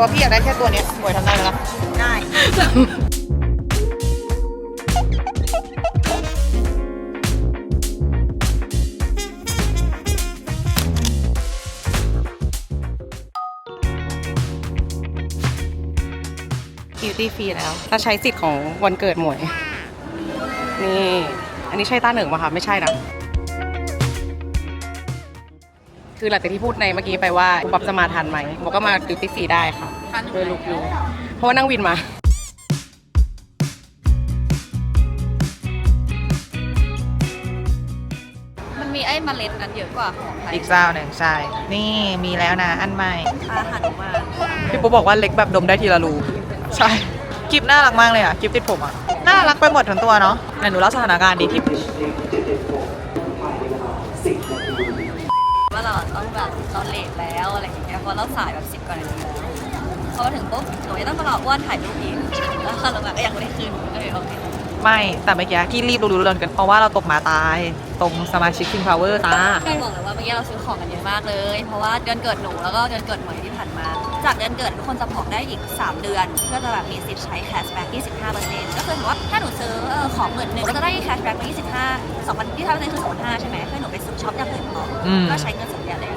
ว่าพี่อยากได้แค่ตัวเนี้ยหมวยทำได้ไหมล่ะได้บิวตี้ฟรีแล้ว ถ้าใช้สิทธิ์ของวันเกิดหมวย นี่ อันนี้ใช่ต้าหนึ่งป่ะคะ ไม่ใช่นะ คือหลังจากที่พูดในเมื่อกี้ไปว่าคุณป๊อปจะมาทันไหมบอกก็มาดิวตี้ฟรีได้ค่ะด้วยลุกนี้เพราะว่านั่งวินมามันมีไอ้เมล็ดนั้นเยอะกว่าของไทยอีกเจ้าหนึ่งใช่ นี่มีแล้วนะ อันใหม่อาหารมาพี่ปุ๊บบอกว่าเล็กแบบดมได้ทีละรูใช่กิฟน่ารักมากเลยอะกิฟติดผมอะ น่ารักไปหมดทั้งตัวเนาะไหนหนูเล่าสถานการณ์ดีที่ เงี้ยเพราะเราสายแบบสิบกว่านาทีแล้วพอมาถึงปุ๊บหนูยังต้องมารออ้วนถ่ายรูปอีกแล้วคาร์ลก็ยังไม่ได้ขึ้นเออโอเคไม่แต่เมื่อกี้ที่รีบรู้ๆเรื่องกันเพราะว่าเราตกหมาตายตรงสมาชิก King Power ตาคือบอกเลยว่าเมื่อกี้เราซื้อของกันเยอะมากเลย เพราะว่าเดือนเกิดหนูแล้วก็เดือนเกิดหมวยที่ผ่านมา จากเดือนเกิดทุกคนจะบอกได้อีก 3 เดือนเพื่อจะแบบมีสิทธิ์ใช้แคชแบ็ก25%ก็คือถือว่าถ้าหนูซื้อเอ่อของหมื่นหนึ่งก็จะได้แคชแบ็กมา25 2,000ที่ทำได้คือ2,500ใช่ไหมเพื่อหนูไปซื้อช็อปอย่างอื่นต่ออมก็ใช้เงินสดอย่างเลย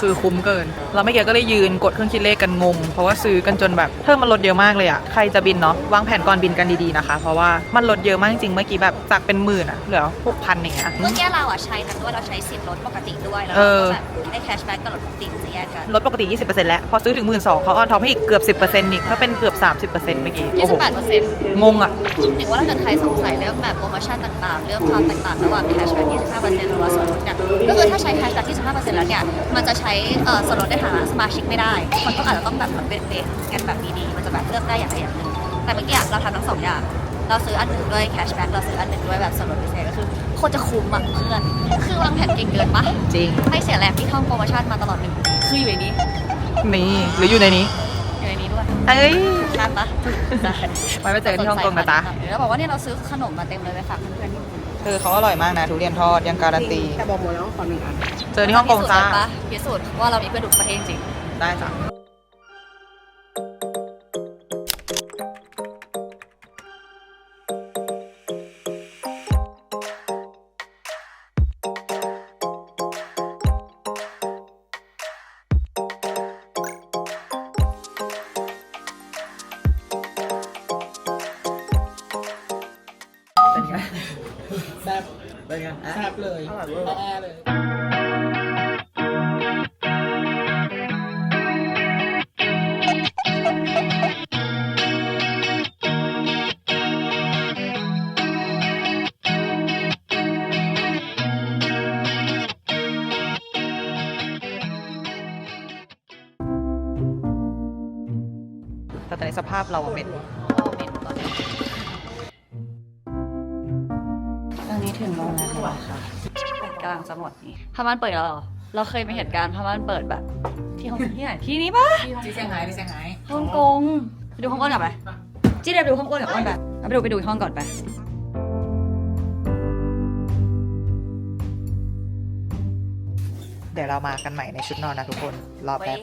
คือคุ้มเกิน เราไม่เกี่ก็เลยยืนกดเครื่องคิดเลขกันงง เพราะว่าซื้อกันจนแบบเพิ่มมันลดเยอะมากเลยอะใครจะบินเนาะวางแผนก่อนบินกันดีๆนะคะ เพราะว่ามันลดเยอะมากจริงๆเมื่อกี้แบบจากเป็นหมื่นอะเหลือหกพันอย่างเงี้ย เมื่อกี้เราอะใช้ทั้งด้วยเราใช้สิทธิ์ลดปกติด้วยแล้วเอเราอก็แบบได้แคชแบ็กกับลดปกติจะแยกกันลดปกติ 20%แล้ว พอซื้อถึง 1 2ื่นเขาออนท็อปให้อีกเกือบ 10%อีกก็เป็นเกือบ 30%เมื่อกี้โอ้โห28%งงอะถึงว่าถ้าเกิดใครสงสัยเรื่องแบบโปรโมชั่นต่างๆ เรื่องความแตกต่างระหว่างแคชแบ็ก25%หรือว่าส่วนลดเนี่ยก็คือถ้าใช้แคชแบ็ก25%แล้วเนี่ย มันจะใช้เอ่อส่วนลดในฐานะสมาชิกไม่ได้ คนก็อาจจะต้องแบบเหมือนเป็นเบสกันแบบดีๆมันจะแบบเลือกได้อย่างใดอย่างหนึ่งแต่เมื่อกี้เราทำทั้งสองอย่างเราซื้ออันหนึ่งด้วยแคชแบ็กเราซื้ออันหนึ่งด้วยแบบส่วนลดพิเศษก็คือโคตรจะคุ้มอะเพื่อนคือวางแผนเก่งเกินปะจริง ไม่เสียแรงที่ท่องโปรโมชั่นมาตลอดหนึ่งปีคืออยู่ในนี้นี่ หรืออยู่ในนี้ อยู่ในนี้ด้วยเอ้ยทานปะได้ไว้ไปเจอกันที่ฮ่องกงนะจ๊ะแล้วบอกว่าเนี่ยเราซื้อขนมมาเต็มเลยไปฝากเพื่อนๆที่ คือเขาอร่อยมากนะทุเรียนทอดยังการันตี แต่บอกหมดแล้วว่าขอหนึ่งอัน เจอที่ฮ่องกงจ้าพิสูจน์ว่าเรามีเพื่อนทุกประเทศจริง ได้จ้ะ บเลยอร่อยเวอร์ แอร์เลยแต่ตอนนี้สภาพเราเป็นตอน กำลังจะหมดนี่พม่านเปิดแล้วเหรอ เราเคยมีเหตุการณ์พม่านเปิดแบบ ที่ฮ่องที่ไหนที่นี้ปะที่เซี่ยงไฮ้ที่เซี่ยงไฮ้ฮ่องกงไปดูฮ่องกงก่อนไปจี้เดียวไปดูฮ่องกงก่อนไปเอาไปดูไปดูอีกห้องก่อนไปเดี๋ยวเรามากันใหม่ในชุดนอนนะทุกคน รอแป๊บ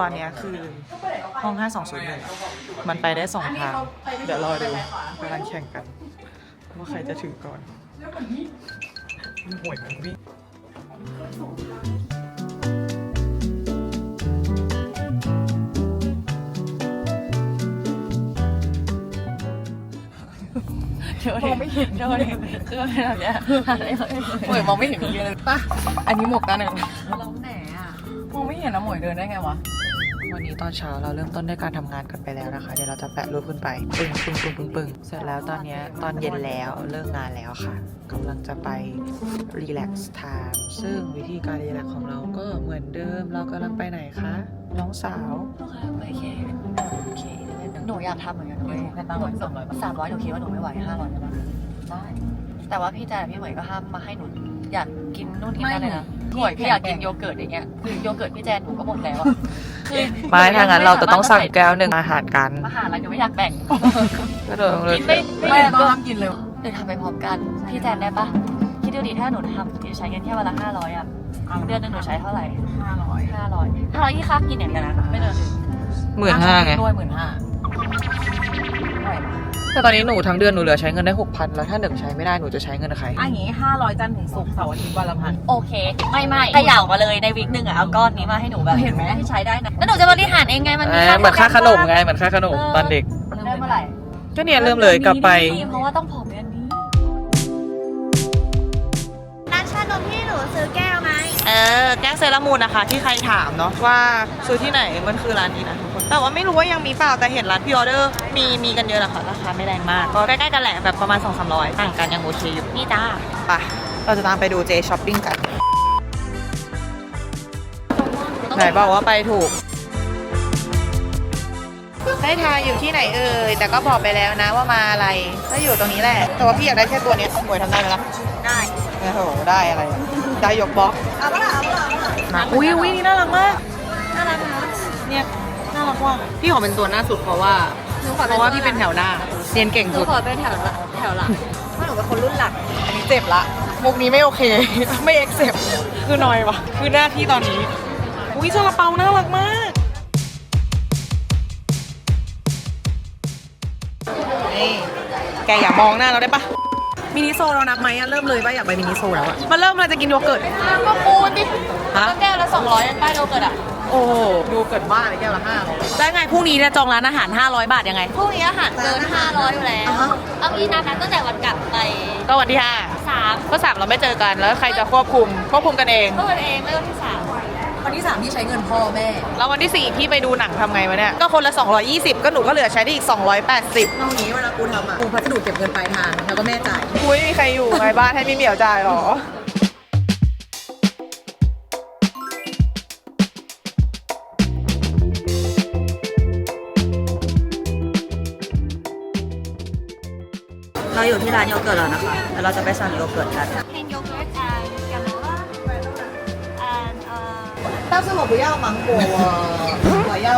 ตอนเนี้ยคือห้อง 5201 มันไปได้สองทาง เดี๋ยวรอดูกำลังแข่งกัน ว่าใครจะถึงก่อนห่วยมันวิ่งมองไม่เห็นเท่าไหร่คือะไรแบบเนี้ยหมวยมองไม่เห็นเลยป่ะอันนี้หมวกตาหนึ่งลงไหนอะมองไม่เห็นนะหมวยเดินได้ไงวะ วันนี้ตอนเช้าเราเริ่มต้นด้วยการทำงานกันไปแล้วนะคะ เดี๋ยวเราจะแปะรูปขึ้นไปปึ้งปึ้งปึ้งปึ้งปึ้งเสร็จแล้วตอนเนี้ยตอนเย็นแล้วเลิกงานแล้วค่ะกำลังจะไป relax time ซึ่งวิธีการ relax ของเราก็เหมือนเดิม เรากำลังไปไหนคะ น้องสาวลูกค้าไปเคเคหนูอยากทำเหมือนกันด้วยให้ตั้งไว้200บาทสามร้อยหนูคิดว่าหนูไม่ไหวห้าร้อยได้ปะได้แต่ว่าพี่แจนพี่เหมยก็ห้ามมาให้หนูอยากกินนู่นกินนั่นเลยนะไม่หวยพี่อยากกินโยเกิร์ตอย่างเงี้ยคือโยเกิร์ตพี่แจนหนูก็หมดแล้วอะ คือไม่ถ้างั้นเราจะต้องสั่งแก้วหนึ่งอาหารกันอาหารอะไรก็ไม่อยากแบ่งก็เดินเลยกินไม่ไม่ไม่เห็นว่าห้ามกินเลยเดี๋ยวทำไปพร้อมกัน พี่แจนได้ปะคิดดูดิถ้าหนูทำหนูใช้เงินแค่วันละห้าร้อยอะเดือนหนึงหนูใช้เท่าไหร่ห้าร้อยห้าร้อยห้าร้อยที่ค่ากินอย่างเดียวนะไม่เดินถึงหมื่นห้าไงด้วยหมื่นห้า แต่ตอนนี้หนูทั้งเดือนหนูเหลือใช้เงินได้หกพันแล้วถ้าหนึ่งใช้ไม่ได้หนูจะใช้เงินกับใครอันนี้ห้าร้อยจันทร์ถึงศุกร์เสาร์อาทิตย์วันละพันโอเค ไม่ไม่ขย่ามาเลยในวิกหนึ่งอะเอาก้อนนี้มาให้หนูแบบเห็นไหมที่ใช้ได้นะแล้วหนูจะบริหารเองไงมันมีเอ้ยเหมือนค่าขนมไงเหมือนค่าขนมตอนเด็กได้เมื่อไหร่ก็เนี่ยเริ่มเลยกลับไปเพราะว่าต้องผอมเดือนนี้ร้านชานมที่หนูซื้อแก้วไหม เออแก้วเซรามูนนะคะ ที่ใครถามเนาะว่าซื้อที่ไหนมันคือร้านนี้นะทุกคนแต่ว่าไม่รู้ว่ายังมีเปล่าแต่เห็นร้านพิออเดอร์มีมีกันเยอะนะคะราคาไม่แรงมาก ก็ใกล้ๆกันแหละแบบประมาณ 2 3 0 0ต่างกันยังโอเคอยู่นี่จ้าไปเราจะตามไปดูเจช้อปปิ้งกันไหนบอกว่าไปถูกให้ทายอยู่ที่ไหนเอ่ยแต่ก็บอกไปแล้วนะว่ามาอะไรก็อยู่ตรงนี้แหละแต่ว่าพี่อยากได้แค่ตัวเนี้ยหมวยทำได้ไหมล่ะได้โอ้โหได้อะไรอะ ได้ยกบล็อกเอาปะล่ะเอาปะล่ะเอาปะล่ะอุ้ยอุ้ยนี่น่ารักมาก น่ารักนะเนี่ย น่ารักว่ะพี่ขอเป็นตัวหน้าสุดเพราะว่า หนูขอเพราะว่าพี่เป็นแถวหน้าเรียนเก่งหนูสุด ขอเป็นแถวหลังแถวหลังเพราะหนูเป็นคนรุ่นหลังอันนี้เจ็บละ มุกนี้ไม่โอเค ไม่เอ็กเซปคือน้อยวะคือหน้าที่ตอนนี้ อุ้ยซาลาเปาน่ารักมาก นี่ แกอย่ามองหน้าเราได้ปะ มินิโซเรานับไหมอะเริ่มเลยว่าอยากไปมินิโซแล้วอะมันเริ่มเราจะกินโยเกิร์ต ก็ปูนดิฮะ ก็แก้วละสองร้อยยังป้ายโยเกิร์ตอะโอ้โหดูเกิดบ้าอะไรแก้วละห้าร้อยได้ไงพรุ่งนี้เนี่ยจองร้านอาหาร 500 บาทยังไงพวกนี้อาหารเกินห้าร้อยอยู่แล้วเอางี้นะนับตั้งแต่วันกลับไปก็วันที่ห้าสามก็สามเราไม่เจอกันแล้วใครจะควบคุมควบคุมกันเอง ก็วันเองไม่วันที่สาม วันที่สามที่ใช้เงินพ่อแม่ แล้ววันที่ 4 พี่ไปดูหนังทำไงวะเนี่ย ก็คนละ 220 ก็หนูก็เหลือใช้ได้อีก 280นอกนี้เวลากูทำอะกูพัสดุเก็บเงินปลายทางแล้วก็แม่จ่ายคุยไม่มีใครอยู่ไงบ้านให้พี่เหมียวจ่ายหรอเราอยู่ที่ร้านโยเกิร์ตแล้วนะคะแล้วเราจะไปสั่งโยเกิร์ตกันเพนโยเกิร์ต 但是我不要芒果我要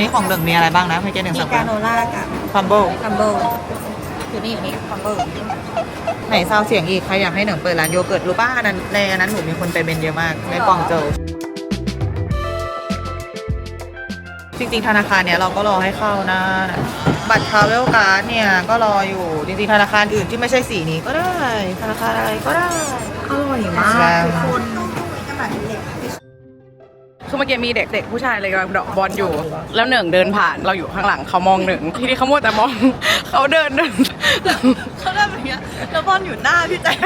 นี่ของหนึ่งมีอะไรบ้างนะเมื่อกี้หนึ่ง มี สั่ง กาโนล่ากับ คัมโบ คัมเบิลอยู่นี่อยู่นี่คัมเบิล ไหนซาวเสียงอีก ใครอยากให้หนึ่งเปิดร้านโยเกิร์ตรู้ป่ะอันนั้นในอันนั้นหนูมีคนไปเป็นเยอะมาก ในกวางโจวจริงๆ ธนาคารเนี้ยเราก็รอให้เข้านะ บัตรทราเวลการ์ดเนี่ยก็รออยู่ จริงๆ ธนาคารอื่นที่ไม่ใช่สีนี้ก็ได้ ธนาคารอะไรก็ได้ อร่อยมาก แซ่บ ทุก คนคือเมื่อกี้มีเด็กๆผู้ชายเลยกำลังเดอกบอลอยู่ แล้วหนึ่งเดินผ่านเราอยู่ข้างหลังเขามองหนึ่งทีนี้เขาโมวแต่มอง เขาเดินเดิน เขาเดินแบบเนี้ยแล้วบอลอยู่หน้าพี่แจ๊ค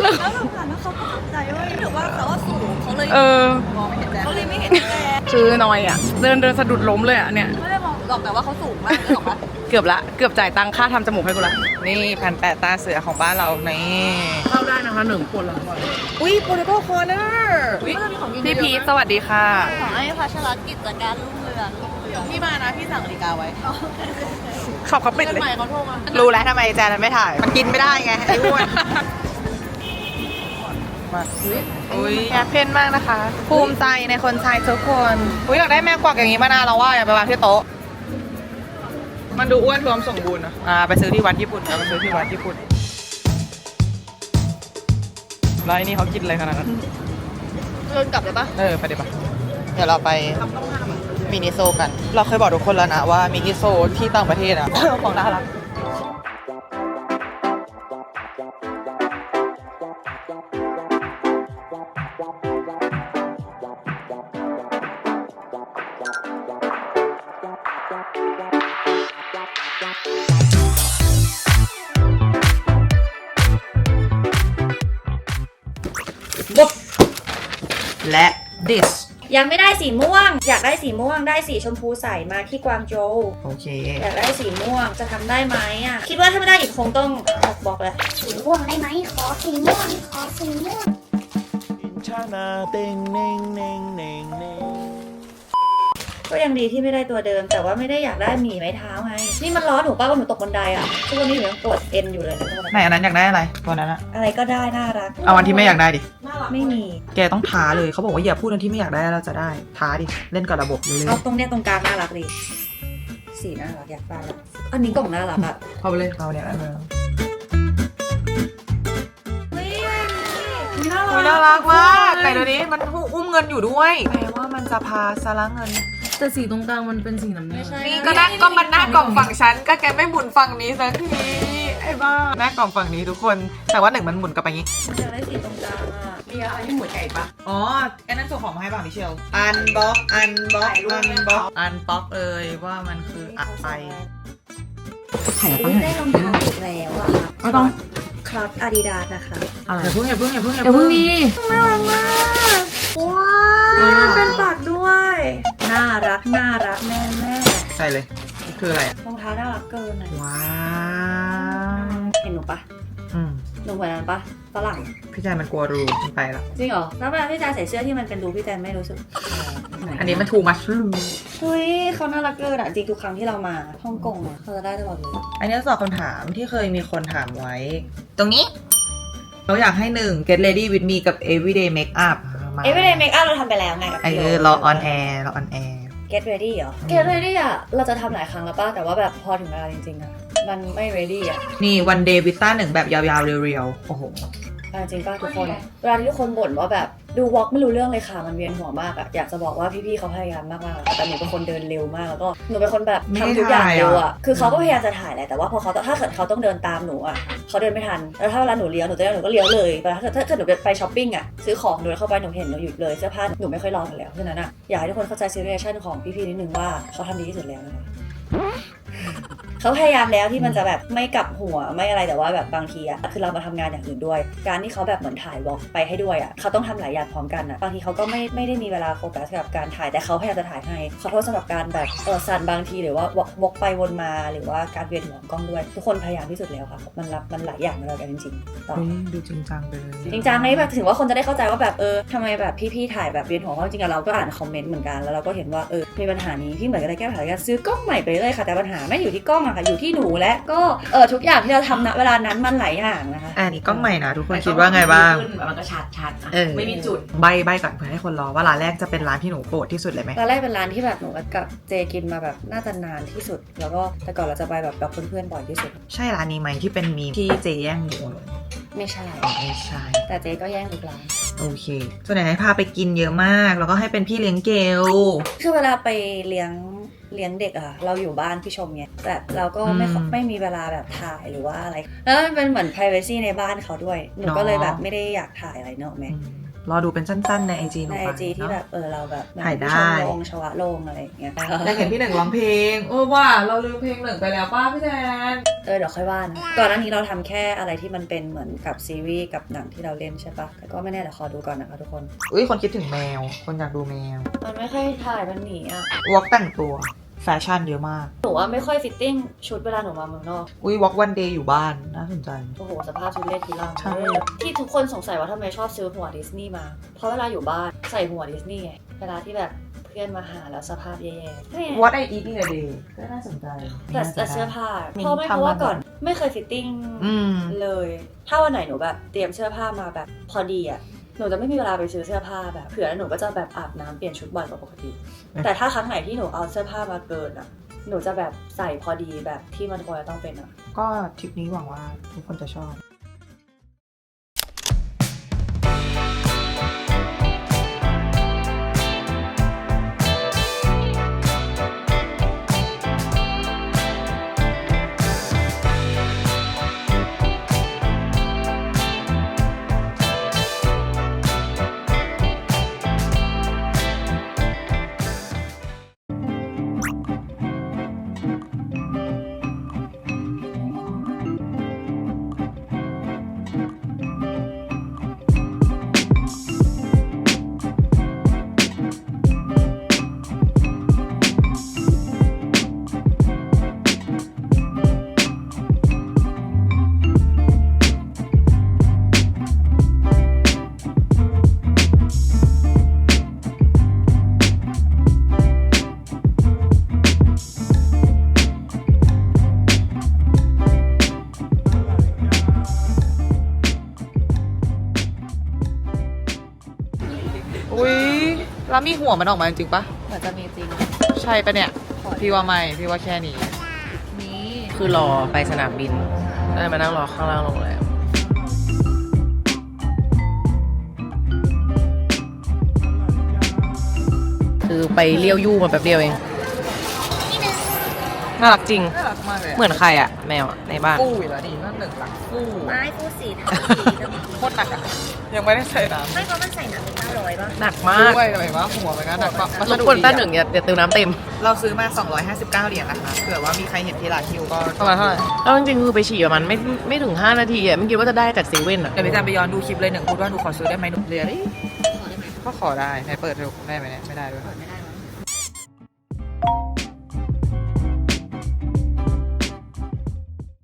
แล้วแล้วแบบผ่านแล้วเขาก็ตกใจเว้ยถือว่าเขาว่าสูงเขาเลยเออ มองไม่เห็นแจ๊เขาเลยไม่เห็นแจ๊คือนอยอะ เดินเดินสะดุดล้มเลยอะเนี่ยไม่ได้มอง หรอกแต่ว่าเขาสูงมากนึกออกปะเกือบละเกือบจ่ายตังค่าทำจมูกให้กูละนี่พันแปดตาเสือของบ้านเรานี่เข้าได้นะคะหนึ่งคนละอุ้ยโปเตโต้คอร์เนอร์พี่พีทสวัสดีค่ะ ขอให้พัชรกิจการรุ่งเรืองพี่มานะพี่สั่งนาฬิกาไว้ขอบเขาปิดเลยรู้แล้วทำไมแจนไม่ถ่าย มันกินไม่ได้ไงไอ้อ้วนมาอุ้ยแอปเพนมากนะคะ ภูมิใจในคนไทยทุกคน อุ้ยอยากได้แม่กวักอย่างนี้มานานแล้วว่าอยากไปวางที่โต๊ะ มันดูอ้วนท้วมสมบูรณ์นะอ่าไปซื้อที่วัดญี่ปุ่นเอาไปซื้อที่วัดญี่ปุ่นแล้วไอ้นี่เขากินอะไรขนาดนั้นเดินกลับเลยปะเออไปเดี๋ยวปะเดี๋ยวเราไปมินิโซกัน เราเคยบอกทุกคนแล้วนะว่ามินิโซที่ต่างประเทศอะ ของน่ารัก และ this ยังไม่ได้สีม่วง อยากได้สีม่วงได้สีชมพูใสมาที่กวางโจวโอเค อยากได้สีม่วงจะทำได้ไหมอะ คิดว่าถ้าไม่ได้อีกคงต้องบอกบอกเลย สีม่วงได้ไหมขอสีม่วงขอสีม่วง Chana ding ding ding ding ding. ก็ยังดีที่ไม่ได้ตัวเดิม แต่ว่าไม่ได้อยากได้หมีไม้เท้าไง นี่มันล้อหนูป้าว่าหนูตกบันไดอะทุกวันนี้หนูยังปวดเอ็นอยู่เลยไหนอันนั้นอยากได้อะไรตัวนั้นอะอะไรก็ได้น่ารักเอาอันที่ไม่อยากได้ดิ ไม่มี แกต้องท้าเลยเขาบอกว่าอย่าพูดอันที่ไม่อยากได้แล้วเราจะได้ท้าดิเล่นกับระบบเลยเอาตรงเนี้ยตรงกลางน่ารักดีสีน่ารักอยากได้ละอันนี้กล่องน่ารักอะเอาไปเลยเอาเนี่ยอันเดิมน่าอุ๊ยน่ารักมากแต่เดี๋ยวนี้มันอุ้มเงินอยู่ด้วยแปลว่ามันจะพาสาระเงิน แต่สีตรงกลางมันเป็นสีน้ำเงิน นี่ก็นั่งก็มันหน้ากล่องฝั่งฉันก็แกไม่หมุนฝั่งนี้สักทีไอ้บ้าหน้ากล่องฝั่งนี้ทุกคน แต่ว่าหนึ่งมันหมุนกลับไปอย่างนี้ อยากได้สีตรงกลางอะมีอะไรที่หัวใจปะ อ๋อไอ้นั่นส่งของมาให้บ้างดิเชียวอันบ็อกอันบ็อกอันบ็อกอันบ็อกเลยว่ามันคืออะไรอุ๊ยได้รองเท้าอีกแล้วอะค่ะไม่ต้อง ครับอาดิดาสนะคะอย่าเพิ่งอย่าเพิ่งอย่าเพิ่งเดี๋ยวเพิ่งมีน่ารักมาก ว้าวเป็นปากด้วย น่ารักน่ารักแม่แม่ใส่เลยคืออะไรอะรองเท้าน่ารักเกินอะว้าวเห็นหนูปะอืมหนูเหมือนนั้นปะฝรั่งพี่ชายมันกลัวรูมันไปละจริงเหรอแล้วเวลาพี่แจใส่เสื้อที่มันเป็นรูพี่แจไม่รู้สึกอันนี้มันทูมัชรูเฮ้ยเขาน่ารักเกินอะจริงทุกครั้งที่เรามาฮ่องกงอะเขาจะได้ตลอดเลยอันนี้ตอบคำถามที่เคยมีคนถามไว้ ตรงนี้เราอยากให้หนึ่ง get ready with me กับ everyday makeup มาเอเวอเรย์เมคอัพเราทำไปแล้วไงกับไอพี่เอโอรอ on air รอ on air get ready เหรอ get ready อะเราจะทำหลายครั้งแล้วป่ะแต่ว่าแบบพอถึงเวลาจริงๆอะมันไม่ ready อะนี่ one day with ต้าหนึ่งแบบยาวๆเรียวๆ โอ้โหเอาจริงป่ะทุกคนเวลาที่ทุกคนบ่นว่าแบบ ดูวอล์กไม่รู้เรื่องเลยค่ะ มันเวียนหัวมากอะอยากจะบอกว่าพี่ๆเขาพยายามมากๆอะแต่หนูเป็นคนเดินเร็วมากแล้วก็หนูเป็นคนแบบไม่ทำทุกอย่างถ่ายอะเร็วอะคือเขาก็พยายามจะถ่ายแหละแต่ว่าพอเขาถ้าเกิดเขาต้องเดินตามหนูอะเขาเดินไม่ทันแล้วถ้าเวลาหนูเลี้ยวหนูจะหนูก็เลี้ยวเลยแต่ถ้าเกิดถ้าเกิดหนูไปช้อปปิ้งอะซื้อของหนูเข้าไปหนูเห็นหนูหยุดเลยเสื้อผ้าหนูไม่ค่อยรอกันแล้วฉะนั้นอะอยากให้ทุกคนเข้าใจซีเรียชันของพี่ๆนิดนึงว่าเขาทำดีที่สุดแล้วนะคะ เขาพยายามแล้วที่มันจะแบบไม่กลับหัวไม่อะไรแต่ว่าแบบบางทีอะคือเรามาทำงานอย่างอื่นด้วย การที่เขาแบบเหมือนถ่ายวอล์กไปให้ด้วยอะเขาต้องทำหลายอย่างพร้อมกันอะบางทีเขาก็ไม่ไม่ได้มีเวลาโฟกัสกับการถ่ายแต่เขาพยายามจะถ่ายให้ขอโทษสำหรับการแบบเออสั่นบางทีหรือว่าวกวกไปวนมาหรือว่าการเวียนหัวของกล้องด้วย ทุกคนพยายามที่สุดแล้วค่ะ มันรับมันหลายอย่างเลยกันจริงๆต่อเฮ้ยดูจริงจังไปเลยจริงจังเลยแบบถึงว่าคนจะได้เข้าใจว่าแบบเออทำไมแบบพี่ๆถ่ายแบบเวียนหัวเพราะจริงๆเราก็อ่านคอมเมนต์เหมือนกันแล้วเราก็เห็นว่าเออมีปัญหานี้ที่เหมือนกันได้แก้ปัญหาการซื้อกล้องใหม่ไปเลยค่ะแต่ปัญหาไม่อยู่ที่กล้องอะค่ะอยู่ที่หนูและก็เออทุกอย่างที่เราทำณเวลานั้นมันหลายอย่างนะคะ อันนี้กล้องใหม่นะทุกคนคิดว่าไงบ้าง มันก็ชัดชัดๆอะเออ ไม่มีจุด ใบใบก่อนเพื่อให้คนรอว่าร้านแรกจะเป็นร้านที่หนูโปรดที่สุดเลยไหม ร้านแรกเป็นร้านที่แบบหนูกับเจกินมาแบบน่าจะนานที่สุด แล้วก็แต่ก่อนเราจะไปแบบกับเพื่อนๆบ่อยที่สุด ใช่ร้านนี้ไหมที่เป็นมีมที่เจแย่งหนูไม่ใช่ อ๋อไม่ใช่ แต่เจก็แย่งทุกร้าน โอเคส่วนไหนให้พาไปกินเยอะมาก แล้วก็ให้เป็นพี่เลี้ยงเกล คือเวลาไปเลี้ยง เลี้ยงเด็กอะค่ะเราอยู่บ้านพี่ชมเนี่ยแต่เราก็ไม่ค่อยอืมไม่มีเวลาแบบถ่ายหรือว่าอะไร แล้วมันเป็นเหมือน p r i เวซีในบ้านเขาด้วย หนูก็เลยเนาะแบบไม่ได้อยากถ่ายอะไรเนอะแม่อืม รอดูเป็นสั้นๆในไอจีหนูในไอไปจีที่เนอะแบบเออเราแบบถ่ายได้ ชมลงชวะลงอะไรอย่างเงี้ยอยากเห็นพี่หนึ่งร้องเพลงเออว่า เราลืมเพลงหนึ่งไปแล้วป้าพี่แทนเออเดี๋ยวค่อยว่านะก่อนหน้านี้เราทำแค่อะไรที่มันเป็นเหมือนกับซีรีส์กับหนังที่เราเล่นใช่ปะแต่ก็ไม่แน่เดี๋ยวขอดูก่อนนะคะทุกคน อุ้ยคนคิดถึงแมว คนอยากดูแมว มันไม่ค่อยถ่ายมันหนีอะวอล์กแต่งตัว แฟชั่นเยอะมาก หนูว่าไม่ค่อยฟิตติ้งชุดเวลาหนูมาเมืองนอก อุ้ยวอล์กวันเดย์อยู่บ้านน่าสนใจ โอ้โหสภาพชุดเล่ทีล่างใช่ ที่ทุกคนสงสัยว่าทำไมชอบซื้อหัวดิสนีย์มา เพราะเวลาอยู่บ้านใส่หัวดิสนีย์ไงเวลาที่แบบเพื่อนมาหาแล้วสภาพแย่ๆนี่ไง What I eat in a day ก็น่าสนใจแต่แต่เสื้อผ้ามีเพราะไม่ทำเพราะว่ามาก่อนไม่เคยฟิตติ้งอืม เลย ถ้าวันไหนหนูแบบเตรียมเสื้อผ้ามาแบบพอดีอะ หนูจะไม่มีเวลาไปซื้อเสื้อผ้าแบบเผื่อแล้วหนูก็จะแบบอาบน้ำเปลี่ยนชุดบ่อยกว่าปกติ แต่ถ้าครั้งไหนที่หนูเอาเสื้อผ้ามาเกินอะ หนูจะแบบใส่พอดีแบบที่มันควรจะต้องเป็นอะ ก็ทริปนี้หวังว่าทุกคนจะชอบ มีหัวมันออกมาจริงๆปะเหมือนจะมีจริงใช่ปะเนี่ย พี่ว่าไม่พี่ว่าแค่นี้ นี้คือรอไปสนามบิน ได้มานั่งรอข้างล่างโรงแรมคือไปเลี้ยวยู่มาแป๊บเดียวเอง น่ารักจริง น่ารักมากเลยเหมือนใครอะแมวอะในบ้าน กู้อยู่แล้วนี่นั่นหนึ่งหลักกู้ไม้คู่สีทโคตรหนักอะ ยังไม่ได้ใส่น้ำไม่เพราะมันใส่หนังเป็นห้าร้อยป่ะหนักมากด้วยทำไมวะหัวมันก็หนักปะวัรสบดุกวนดีป้าอะหนึ่งอย่าอย่าเติมน้ำเต็มเราซื้อมา 259 เหรียญนะคะ เผื่อว่ามีใครเห็นที่ร้านฮิวก็ประมาณเท่าไหร่แล้วจริงๆคือไปฉี่ประมาณไม่ไม่ถึง 5 นาทีอะไม่คิดว่าจะได้จากเซเว่นอะเดี๋ยวพี่จันไปย้อนดูคลิปเลยหนึ่งพูดว่าหนูขอซื้อได้ไหมหนูเรียนขอได้ไหมก็ขอได้ไหนเปิดดูได้ไหมเนี่ยไม่ได้ด้วยเปิดไม่ได้